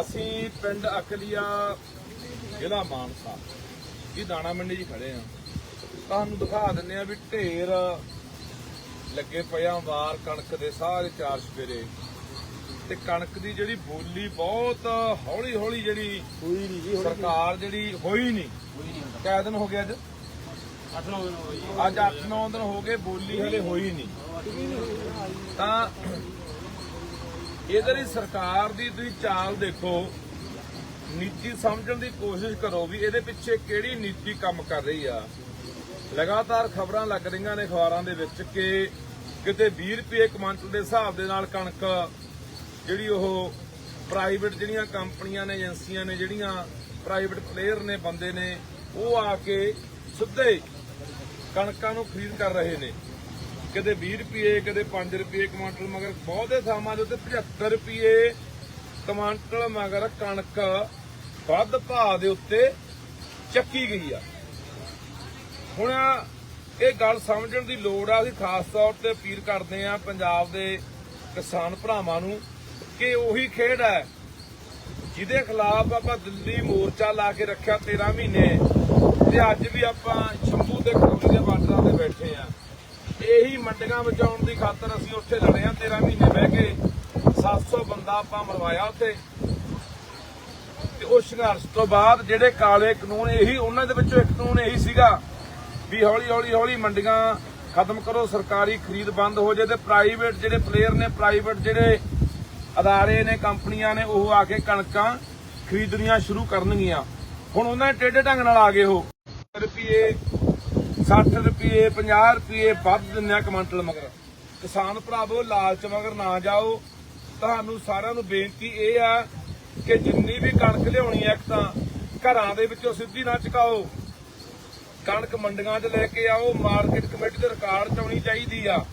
ਅਸੀਂ ਪਿੰਡ ਅਕਲੀਆ ਜ਼ਿਲ੍ਹਾ ਮਾਨਸਾ। ਇਹ ਦਾਣਾ ਮੰਡੀ 'ਚ ਖੜੇ ਆ ਤੁਹਾਨੂੰ ਦਿਖਾ ਦਿੰਨੇ ਆ ਵੀ ਢੇਰ ਲੱਗੇ ਪਿਆ ਵਾਰ ਕਣਕ ਦੇ ਸਾਰੇ ਚਾਰ ਸਵੇਰੇ ਤੇ ਕਣਕ ਦੀ ਜਿਹੜੀ ਬੋਲੀ ਬਹੁਤ ਹੌਲੀ ਹੌਲੀ ਜਿਹੜੀ ਕੋਈ ਨਹੀਂ ਜੀ ਸਰਕਾਰ ਜਿਹੜੀ ਹੋਈ ਨਹੀਂ। ਕਿਆ ਦਿਨ ਹੋ ਗਿਆ ਅੱਜ? 8-9 ਦਿਨ ਹੋ ਗਏ ਜੀ। ਅੱਜ 8-9 ਦਿਨ ਹੋ ਗਏ ਬੋਲੀ ਹਲੇ ਹੋਈ ਨਹੀਂ। ਤਾਂ ਇਹਦੇ ਲਈ ਸਰਕਾਰ ਦੀ ਤੁਸੀਂ ਚਾਲ ਦੇਖੋ, ਨੀਤੀ ਸਮਝਣ ਦੀ ਕੋਸ਼ਿਸ਼ ਕਰੋ ਵੀ ਇਹਦੇ ਪਿੱਛੇ ਕਿਹੜੀ ਨੀਤੀ ਕੰਮ ਕਰ ਰਹੀ ਆ। ਲਗਾਤਾਰ ਖਬਰਾਂ ਲੱਗ ਰਹੀਆਂ ਨੇ ਅਖਬਾਰਾਂ ਦੇ ਵਿੱਚ ਕਿ ਕਿਤੇ 20 ਰੁਪਏ ਕੁਇੰਟਲ ਦੇ ਹਿਸਾਬ ਦੇ ਨਾਲ ਕਣਕ, ਜਿਹੜੀ ਉਹ ਪ੍ਰਾਈਵੇਟ ਜਿਹੜੀਆਂ ਕੰਪਨੀਆਂ ਨੇ, ਏਜੰਸੀਆਂ ਨੇ, ਜਿਹੜੀਆਂ ਪ੍ਰਾਈਵੇਟ ਪਲੇਅਰ ਨੇ, ਬੰਦੇ ਨੇ, ਉਹ ਆ ਕੇ ਸਿੱਧੇ ਕਣਕਾਂ ਨੂੰ ਖਰੀਦ ਕਰ ਰਹੇ ਨੇ। ਕਦੇ 20 ਰੁਪਏ, ਕਦੇ 5 ਰੁਪਏ ਕੁਆਂਟਲ, ਮਗਰ ਬਹੁਤੇ ਥਾਵਾਂ ਦੇ ਉੱਤੇ 75 ਰੁਪਏ ਕੁਇੰਟਲ ਮਗਰ ਕਣਕ ਵੱਧ ਭਾਅ ਦੇ ਉੱਤੇ ਚੱਕੀ ਗਈ ਆ। ਹੁਣ ਇਹ ਗੱਲ ਸਮਝਣ ਦੀ ਲੋੜ ਆ, ਅਸੀਂ ਖਾਸ ਤੌਰ ਤੇ ਅਪੀਲ ਕਰਦੇ ਆ ਪੰਜਾਬ ਦੇ ਕਿਸਾਨ ਭਰਾਵਾਂ ਨੂੰ ਕਿ ਉਹੀ ਖੇਡ ਹੈ ਜਿਹਦੇ ਖਿਲਾਫ ਆਪਾਂ ਦਿੱਲੀ ਮੋਰਚਾ ਲਾ ਕੇ ਰੱਖਿਆ 13 ਮਹੀਨੇ ਤੇ ਅੱਜ ਵੀ ਆਪਾਂ ਸ਼ੰਭੂ ਦੇ ਖਰੋਲੀ ਦੇ ਬਾਰਡਰਾਂ ਤੇ ਬੈਠੇ ਆ ਇਹੀ ਬਚਾਉਣ ਦੀ ਖਾਤਰ ਅਸੀਂ ਉੱਥੇ ਲੜੇ 13 ਮਹੀਨੇ ਬਹਿ ਕੇ 700 ਬੰਦਾ ਆਪਾਂ ਮਰਵਾਇਆ ਉੱਥੇ। ਤੇ ਉਹ ਸੰਘਰਸ਼ ਤੋਂ ਬਾਅਦ ਜਿਹੜੇ ਕਾਲੇ ਕਾਨੂੰਨ, ਇਹੀ ਉਹਨਾਂ ਦੇ ਵਿੱਚੋਂ ਇੱਕ ਕਾਨੂੰਨ ਇਹੀ ਸੀਗਾ ਵੀ ਹੌਲੀ ਹੌਲੀ ਹੌਲੀ ਮੰਡੀਆਂ ਖਤਮ ਕਰੋ, ਸਰਕਾਰੀ ਖਰੀਦ ਬੰਦ ਹੋ ਜਾਏ ਤੇ ਪ੍ਰਾਈਵੇਟ ਜਿਹੜੇ ਪਲੇਅਰ ਨੇ ਪ੍ਰਾਈਵੇਟ ਜਿਹੜੇ ਅਦਾਰੇ ਨੇ, ਕੰਪਨੀਆਂ ਨੇ, ਉਹ ਆ ਕੇ ਕਣਕਾਂ ਖਰੀਦਣੀਆਂ ਸ਼ੁਰੂ ਕਰਨਗੀਆਂ। ਹੁਣ ਉਹਨਾਂ ਨੇ ਟੇਢੇ ਢੰਗ ਨਾਲ ਆ ਗਏ ਉਹ। ਰੁਪਏ 60 ਰੁਪਏ 50 ਰੁਪਏ ਵੱਧ ਦਿੰਨੇ ਆ ਕਮੰਟਲ ਮਗਰ। ਕਿਸਾਨ ਭਰਾਵੋ, ਲਾਲਚ ਮਗਰ ਨਾ ਜਾਓ। ਤੁਹਾਨੂੰ ਸਾਰਿਆਂ ਨੂੰ ਬੇਨਤੀ ਇਹ ਆ ਕਿ ਜਿੰਨੀ ਵੀ ਕਣਕ ਲਿਆਉਣੀ ਹੈ ਇੱਕ ਤਾਂ ਘਰਾਂ ਦੇ ਵਿੱਚੋਂ ਸਿੱਧੀ ਨਾ ਚਕਾਓ। ਕਣਕ ਮੰਡੀਆਂ 'ਚ ਲੈ ਕੇ ਆਓ। ਮਾਰਕੀਟ ਕਮੇਟੀ ਦੇ ਰਿਕਾਰਡ 'ਚ ਆਉਣੀ ਚਾਹੀਦੀ ਆ।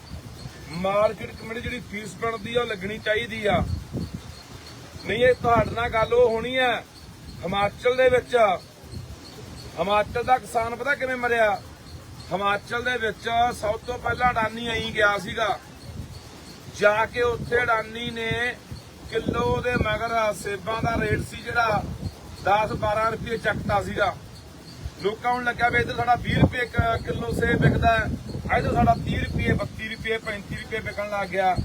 ਮਾਰਕੀਟ ਕਮੇਟੀ ਜਿਹੜੀ ਫੀਸ ਬਣਦੀ ਆ, ਉਹ ਲੱਗਣੀ ਚਾਹੀਦੀ ਆ। ਨਹੀਂ, ਇਹ ਤੁਹਾਡੇ ਨਾਲ ਗੱਲ ਉਹ ਹੋਣੀ ਹੈ ਹਿਮਾਚਲ ਦੇ ਵਿੱਚ। ਹਿਮਾਚਲ ਦਾ ਕਿਸਾਨ ਪਤਾ ਕਿਵੇਂ ਮਰਿਆ? ਹਿਮਾਚਲ ਦੇ ਵਿੱਚ ਸਭ ਤੋਂ ਪਹਿਲਾਂ ਅਡਾਨੀ ਆਈ ਗਿਆ ਸੀਗਾ। ਜਾ ਕੇ ਉੱਥੇ ਅਡਾਨੀ ਨੇ ਕਿਲੋ ਦੇ ਮਗਰ ਸੇਬਾਂ ਦਾ ਰੇਟ ਸੀ ਜਿਹੜਾ 10 12 ਰੁਪਏ ਚੱਕਦਾ ਸੀਗਾ। ਲੋਕਾਂ ਨੂੰ ਲੱਗਿਆ ਵੀ ਇੱਧਰ ਸਾਡਾ 20 ਰੁਪਏ ਕਿਲੋ ਸੇਬ ਵਿਕਦਾ ਹੈ। ਇੱਧਰ ਸਾਡਾ 30 ਰੁਪਏ 32 ਰੁਪਏ 35 ਰੁਪਏ ਵਿਕਣ ਲੱਗ ਗਿਆ।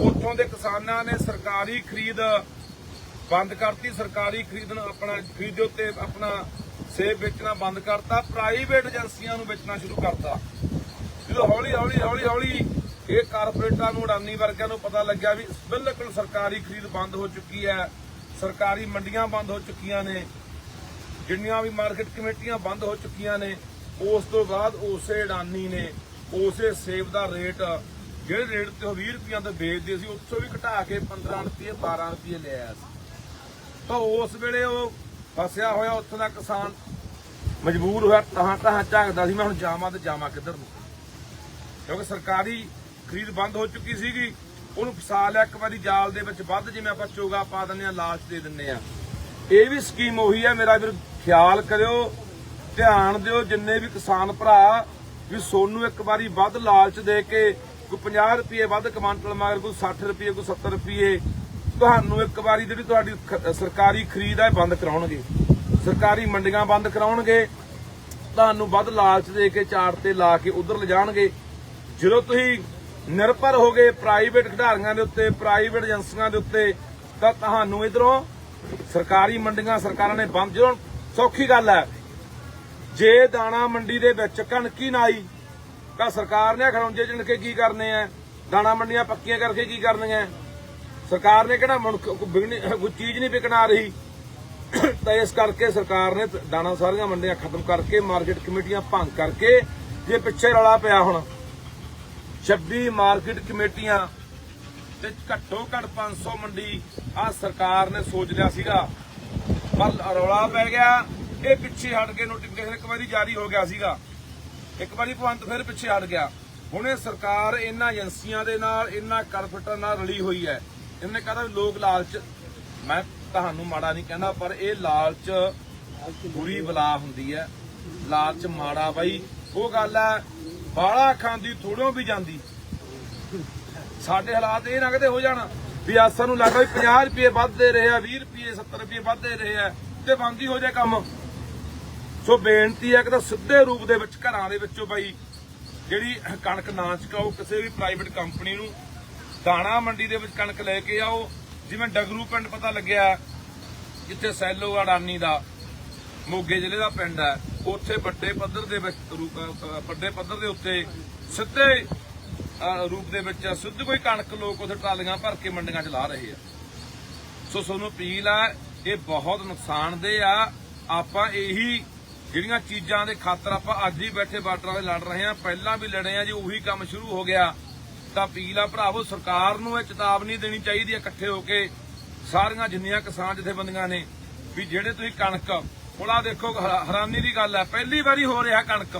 ਉੱਥੋਂ ਦੇ ਕਿਸਾਨਾਂ ਨੇ ਸਰਕਾਰੀ ਖਰੀਦ ਬੰਦ ਕਰਤੀ। ਸਰਕਾਰੀ ਖਰੀਦ ਆਪਣਾ ਖਰੀਦ ਉੱਤੇ ਆਪਣਾ ਸੇਬ ਵੇਚਣਾ ਬੰਦ ਕਰਤਾ ਪ੍ਰਾਈਵੇਟ ਏਜੰਸੀਆਂ ਨੂੰ ਵੇਚਣਾ ਸ਼ੁਰੂ ਕਰਤਾ। ਜਦੋਂ ਹੌਲੀ ਹੌਲੀ ਹੌਲੀ ਹੌਲੀ ਇਹ ਕਾਰਪੋਰੇਟਾਂ ਨੂੰ ਅਡਾਨੀ ਵਰਗਿਆਂ ਨੂੰ ਪਤਾ ਲੱਗਿਆ ਵੀ ਬਿਲਕੁਲ ਸਰਕਾਰੀ ਖਰੀਦ ਬੰਦ ਹੋ ਚੁੱਕੀ ਹੈ, ਸਰਕਾਰੀ ਮੰਡੀਆਂ ਬੰਦ ਹੋ ਚੁੱਕੀਆਂ ਨੇ, ਜਿੰਨੀਆਂ ਵੀ ਮਾਰਕੀਟ ਕਮੇਟੀਆਂ ਬੰਦ ਹੋ ਚੁੱਕੀਆਂ ਨੇ, ਉਸ ਤੋਂ ਬਾਅਦ ਉਸੇ ਅਡਾਨੀ ਨੇ, ਉਸੇ ਸੇਬ ਦਾ ਰੇਟ, ਜਿਹੜੇ ਰੇਟ ਤੇ ਉਹ 20 ਰੁਪਈਆ ਤੇ ਵੇਚਦੇ ਸੀ ਉਸ ਤੋਂ ਵੀ ਘਟਾ ਕੇ 15 ਰੁਪਏ 12 ਰੁਪਏ ਲਿਆ ਸੀ। ਤਾਂ ਉਸ ਵੇਲੇ ਉਹ ਫਸਿਆ ਹੋਇਆ ਉੱਥੋਂ ਦਾ ਕਿਸਾਨ ਮਜਬੂਰ ਹੋਇਆ ਤਾਂ ਤਾਂ ਝਾਕਦਾ ਸੀ, ਮੈਂ ਹੁਣ ਜਾਵਾਂ ਤੇ ਜਾਵਾਂ ਕਿੱਧਰ ਨੂੰ। ਕਿਉਂਕਿ ਸਰਕਾਰੀ ਖਰੀਦ ਬੰਦ ਹੋ ਚੁੱਕੀ ਸੀਗੀ, ਉਹਨੂੰ ਫਸਾ ਲਿਆ ਇੱਕ ਵਾਰੀ ਜਾਲ ਦੇ ਵਿੱਚ ਵੱਧ, ਜਿਵੇਂ ਆਪਾਂ ਚੋਗਾ ਪਾ ਦਿੰਨੇ ਆ ਲਾਸ਼ ਦੇ ਦਿੰਦੇ ਆ ਇਹ ਵੀ ਸਕੀਮ ਉਹੀ ਆ ਮੇਰਾ ਵੀਰ, ਖਿਆਲ ਕਰਿਓ, ਧਿਆਨ ਦਿਓ, ਜਿੰਨੇ ਵੀ ਕਿਸਾਨ ਭਰਾ ਵੀ ਸੋਨੂੰ ਇੱਕ ਵਾਰੀ ਵੱਧ ਲਾਲਚ ਦੇ ਕੇ ਕੋਈ 50 ਰੁਪਏ ਵੱਧ ਕਮਾਂਟਲ ਮਾਰ ਕੋਈ 60 ਰੁਪਏ, ਕੋਈ 70 ਰੁਪਏ ਤੁਹਾਨੂੰ ਇੱਕ ਵਾਰੀ ਜਿਹੜੀ ਤੁਹਾਡੀ ਸਰਕਾਰੀ ਖਰੀਦ ਹੈ ਬੰਦ ਕਰਾਉਣਗੇ। ਸਰਕਾਰੀ ਮੰਡੀਆਂ ਬੰਦ ਕਰਾਉਣਗੇ। ਤੁਹਾਨੂੰ ਵੱਧ ਲਾਲਚ ਦੇ ਕੇ ਚਾਰ ਤੇ ਲਾ ਕੇ ਉਧਰ ਲਿਜਾਣਗੇ। ਜਦੋਂ ਤੁਸੀਂ ਨਿਰਭਰ ਹੋਗੇ ਪ੍ਰਾਈਵੇਟ ਖਿਡਾਰੀਆਂ ਦੇ ਉੱਤੇ ਪ੍ਰਾਈਵੇਟ ਏਜੰਸੀਆਂ ਦੇ ਉੱਤੇ, ਤਾਂ ਤੁਹਾਨੂੰ ਇਧਰੋਂ ਸਰਕਾਰੀ ਮੰਡੀਆਂ ਸਰਕਾਰਾਂ ਨੇ ਬੰਦ, ਜਦੋਂ ਸੌਖੀ ਗੱਲ ਹੈ, ਜੇ ਦਾਣਾ ਮੰਡੀ ਦੇ ਵਿੱਚ ਕਣਕੀ ਨਾ ਆਈ, ਤਾਂ ਸਰਕਾਰ ਨੇ ਖਰੌਂਜੇ ਚਿਣ ਕੇ ਕੀ ਕਰਨੇ ਆ ਦਾਣਾ ਮੰਡੀਆਂ ਪੱਕੀਆਂ ਕਰਕੇ ਕੀ ਕਰਨੀਆਂ? ਸਰਕਾਰ ਨੇ ਕਿਹੜਾ ਕੋਈ ਚੀਜ਼ ਨਹੀਂ ਵਿਕਣ ਰਹੀ। ਤਾਂ ਇਸ ਕਰਕੇ ਸਰਕਾਰ ਨੇ ਦਾਣਾ ਸਾਰੀਆਂ ਮੰਡੀਆਂ ਖਤਮ ਕਰਕੇ, ਮਾਰਕੀਟ ਕਮੇਟੀਆਂ ਭੰਗ ਕਰਕੇ, ਜੇ ਪਿੱਛੇ ਰੌਲਾ ਪਿਆ ਹੁਣ 26 ਮਾਰਕੀਟ ਕਮੇਟੀਆਂ ਤੇ ਘੱਟੋ ਘੱਟ 500 ਮੰਡੀ ਆ ਸਰਕਾਰ ਨੇ ਸੋਚ ਲਿਆ ਸੀਗਾ। ਪਰ ਰੌਲਾ ਪੈ ਗਿਆ, ਇਹ ਪਿੱਛੇ ਹਟ ਕੇ ਨੋਟੀਫਿਕੇਸ਼ਨ ਇੱਕ ਵਾਰੀ ਜਾਰੀ ਹੋ ਗਿਆ ਸੀਗਾ। ਇੱਕ ਵਾਰੀ ਭਵੰਤ ਫਿਰ ਪਿੱਛੇ ਹਟ ਗਿਆ। ਹੁਣ ਇਹ ਸਰਕਾਰ ਇਹਨਾਂ ਏਜੰਸੀਆਂ ਦੇ ਨਾਲ, ਇਹਨਾਂ ਕਾਰਪੋਰੇਟਾਂ ਨਾਲ ਰਲੀ ਹੋਈ ਹੈ। ਇਹਨੇ ਕਹਦਾ ਵੀ ਲੋਕ ਲਾਲਚ, ਮੈਂ ਤੁਹਾਨੂੰ ਮਾੜਾ ਨਹੀਂ ਕਹਿੰਦਾ, ਪਰ ਇਹ ਲਾਲਚ ਬੁਰੀ ਬਲਾ ਹੁੰਦੀ ਹੈ। ਲਾਲਚ ਮਾੜਾ ਬਾਈ, ਉਹ ਗੱਲ ਹੈ ਬਾਲਾ ਖਾਂਦੀ ਥੋੜੋਂ ਵੀ ਜਾਂਦੀ। ਸਾਡੇ ਹਾਲਾਤ ਇਹ ਨਾ ਕਿਤੇ ਹੋ ਜਾਣ ਵੀ ਆਸਾਂ ਨੂੰ ਲੱਗਦਾ ਵੀ 50 ਰੁਪਏ ਵੱਧ ਦੇ ਰਹੇ ਆ 20 ਰੁਪਏ 70 ਰੁਪਏ ਵੱਧਦੇ ਰਹੇ ਆ, ਤੇ ਬੰਦ ਹੀ ਹੋ ਜਾਏ ਕੰਮ। ਸੋ ਬੇਨਤੀ ਹੈ ਕਿ ਤਾਂ ਸਿੱਧੇ ਰੂਪ ਦੇ ਵਿੱਚ ਘਰਾਂ ਦੇ ਵਿੱਚੋਂ ਬਾਈ, ਜਿਹੜੀ ਕਣਕ ਨਾ ਚਕਾਓ ਕਿਸੇ ਵੀ ਪ੍ਰਾਈਵੇਟ ਕੰਪਨੀ ਨੂੰ ਦਾਣਾ ਮੰਡੀ ਦੇ ਵਿੱਚ ਕਣਕ ਲੈ ਕੇ ਆਓ। ਜਿਵੇਂ ਡਗਰੂ ਪਿੰਡ ਪਤਾ ਲੱਗਿਆ, ਜਿੱਥੇ ਸੈਲੋ ਅਡਾਨੀ ਦਾ, ਮੋਗੇ ਜ਼ਿਲ੍ਹੇ ਦਾ ਪਿੰਡ ਹੈ। ਉੱਥੇ ਵੱਡੇ ਪੱਧਰ ਦੇ ਵਿੱਚ ਰੂਪ- ਵੱਡੇ ਪੱਧਰ ਦੇ ਉੱਤੇ ਸਿੱਧੇ ਰੂਪ ਦੇ ਵਿੱਚ ਸਿੱਧ ਕੋਈ ਕਣਕ ਲੋਕ ਉੱਥੇ ਟਰਾਲੀਆਂ ਭਰ ਕੇ ਮੰਡੀਆਂ 'ਚ ਲਾ ਰਹੇ ਆ। ਸੋ ਤੁਹਾਨੂੰ ਅਪੀਲ ਆ, ਇਹ ਬਹੁਤ ਨੁਕਸਾਨਦੇ ਆ। ਆਪਾਂ ਇਹੀ ਜਿਹੜੀਆਂ ਚੀਜ਼ਾਂ ਦੇ ਖਾਤਰ ਆਪਾਂ ਅੱਜ ਹੀ ਬੈਠੇ ਬਾਰਡਰਾਂ 'ਤੇ ਲੜ ਰਹੇ ਆ ਪਹਿਲਾਂ ਵੀ ਲੜੇ ਆ ਜੀ, ਉਹੀ ਕੰਮ ਸ਼ੁਰੂ ਹੋ ਗਿਆ। ਤਾਂ ਅਪੀਲ ਆ ਭਰਾਵੋ, ਸਰਕਾਰ ਨੂੰ ਇਹ ਚੇਤਾਵਨੀ ਦੇਣੀ ਚਾਹੀਦੀ ਹੈ ਇਕੱਠੇ ਹੋ ਕੇ। ਸਾਰੀਆਂ ਜਿੰਨੀਆਂ ਕਿਸਾਨ ਜਥੇਬੰਦੀਆਂ ਨੇ, ਵੀ ਜਿਹੜੇ ਤੁਸੀਂ ਕਣਕ, ਹੁਣ ਦੇਖੋ ਹੈਰਾਨੀ ਦੀ ਗੱਲ ਹੈ ਪਹਿਲੀ ਵਾਰੀ ਹੋ ਰਿਹਾ ਕਣਕ।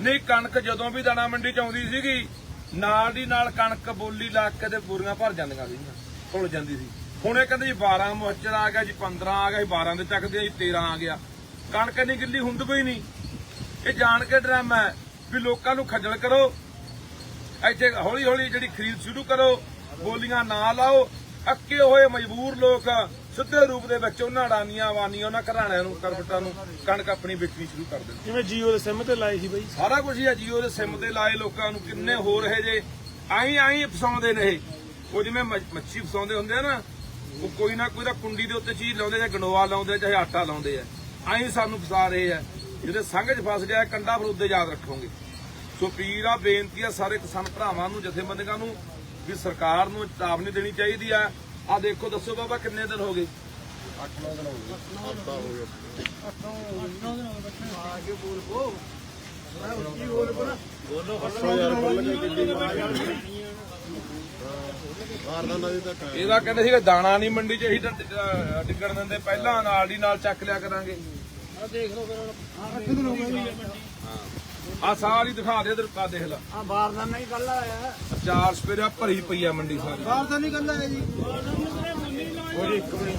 ਨਹੀਂ, ਕਣਕ ਜਦੋਂ ਵੀ ਦਾਣਾ ਮੰਡੀ ਚ ਆਉਂਦੀ ਸੀਗੀ, ਨਾਲ ਦੀ ਨਾਲ ਕਣਕ ਬੋਲੀ ਲਾ ਕੇ ਤੇ ਬੋਰੀਆਂ ਭਰ ਜਾਂਦੀਆਂ ਸੀਗੀਆਂ, ਭੁੱਲ ਜਾਂਦੀ ਸੀ। ਹੁਣ ਇਹ ਕਹਿੰਦੇ ਜੀ 12 ਮੁਹੱਚਰ ਆ ਗਿਆ ਜੀ 15 ਆ ਗਿਆ ਜੀ 12 ਦੇ ਚੱਕਦੇ ਜੀ 13 ਆ ਗਿਆ। ਕਣਕ ਨਹੀਂ ਗਿੱਲੀ ਹੁੰਦ ਕੋਈ ਨਹੀਂ। ਇਹ ਜਾਣ ਕੇ ਡਰਾਮਾ ਹੈ ਵੀ ਲੋਕਾਂ ਨੂੰ ਖੱਜਲ ਕਰੋ। ਇੱਥੇ ਹੌਲੀ ਹੌਲੀ ਜਿਹੜੀ ਖਰੀਦ ਸ਼ੁਰੂ ਕਰੋ ਬੋਲੀਆਂ ਨਾ ਲਾਓ ਅੱਕੇ ਹੋਏ ਮਜਬੂਰ ਲੋਕ ਸਿੱਧੇ ਰੂਪ ਦੇ ਵਿੱਚ ਉਹਨਾਂ ਅਡਾਨੀਆਂ ਵਾਨੀਆਂ ਉਹਨਾਂ ਘਰਾਣਿਆਂ ਨੂੰ ਕਰਵਟਾਂ ਨੂੰ ਕਣਕ ਆਪਣੀ ਵੇਚਣੀ ਸ਼ੁਰੂ ਕਰ ਦੇਣ ਜਿਵੇਂ ਜੀਓ ਦੇ ਸਿਮ ਤੇ ਲਾਏ ਸੀ ਬਾਈ। ਸਾਰਾ ਕੁਝ ਹੀ ਆ ਜੀਓ ਦੇ ਸਿਮ ਤੇ ਲਾਏ ਲੋਕਾਂ ਨੂੰ ਕਿੰਨੇ ਹੋ ਰਹੇ ਜੇ ਆਈ ਆਈ ਫਸਾਉਂਦੇ ਨੇ ਇਹ। ਉਹ ਜਿਵੇਂ ਮੱਛੀ ਫਸਾਉਂਦੇ ਹੁੰਦੇ ਆ ਨਾ ਉਹ ਕੋਈ ਨਾ ਕੋਈ ਤਾਂ ਕੁੰਡੀ ਦੇ ਉੱਤੇ ਚੀਜ਼ ਲਾਉਂਦੇ ਜਾਂ ਗੰਡੋਆ ਲਾਉਂਦੇ ਚਾਹੇ ਆਟਾ ਲਾਉਂਦੇ ਆ। ਆਈ ਸਾਨੂੰ ਫਸਾ ਰਹੇ ਆ। ਜਿਹਦੇ ਸੰਘ 'ਚ ਫਸ ਗਿਆ ਕੰਡਾ ਫਿਰ ਉੱਤੇ ਯਾਦ ਰੱਖੋਗੇ। ਸੋ ਪੀਰ ਆ ਬੇਨਤੀ ਆ ਸਾਰੇ ਕਿਸਾਨ ਭਰਾਵਾਂ ਨੂੰ ਜਥੇਬੰਦੀਆਂ ਨੂੰ ਵੀ ਸਰਕਾਰ ਨੂੰ ਚੇਤਾਵਨੀ ਦੇਣੀ ਚਾਹੀਦੀ ਆ। ਆ ਦੇਖੋ ਦੱਸੋ ਬਾਬਾ ਕਿੰਨੇ ਦਿਨ ਹੋ ਗਏ? ਇਹਦਾ ਕਹਿੰਦੇ ਸੀਗਾ ਦਾਣਾ ਨਹੀਂ ਮੰਡੀ 'ਚ ਅਸੀਂ ਡਿੱਗਣ ਦਿੰਦੇ। ਪਹਿਲਾਂ ਨਾਲ ਦੀ ਨਾਲ ਚੱਕ ਲਿਆ ਕਰਾਂਗੇ। ਆ ਦੇਖ ਲਓ ਫਿਰ ਹੁਣ। ਆ ਸਾਰੀ ਦਿਖਾ ਦੇ ਇਧਰ ਕਾ ਦੇਖ ਲੈ। ਆ ਬਾਰਦਾਨਾ ਹੀ ਕੱਲ ਆਇਆ ਚਾਰ ਸਪੇਰਾ ਭਰੀ ਪਈ ਆ ਮੰਡੀ ਸਾਰੀ। ਬਾਰਦਾਨਾ ਹੀ ਕੱਲ ਆਇਆ ਜੀ। ਉਹ ਜੀ ਇੱਕ ਮਿੰਟ।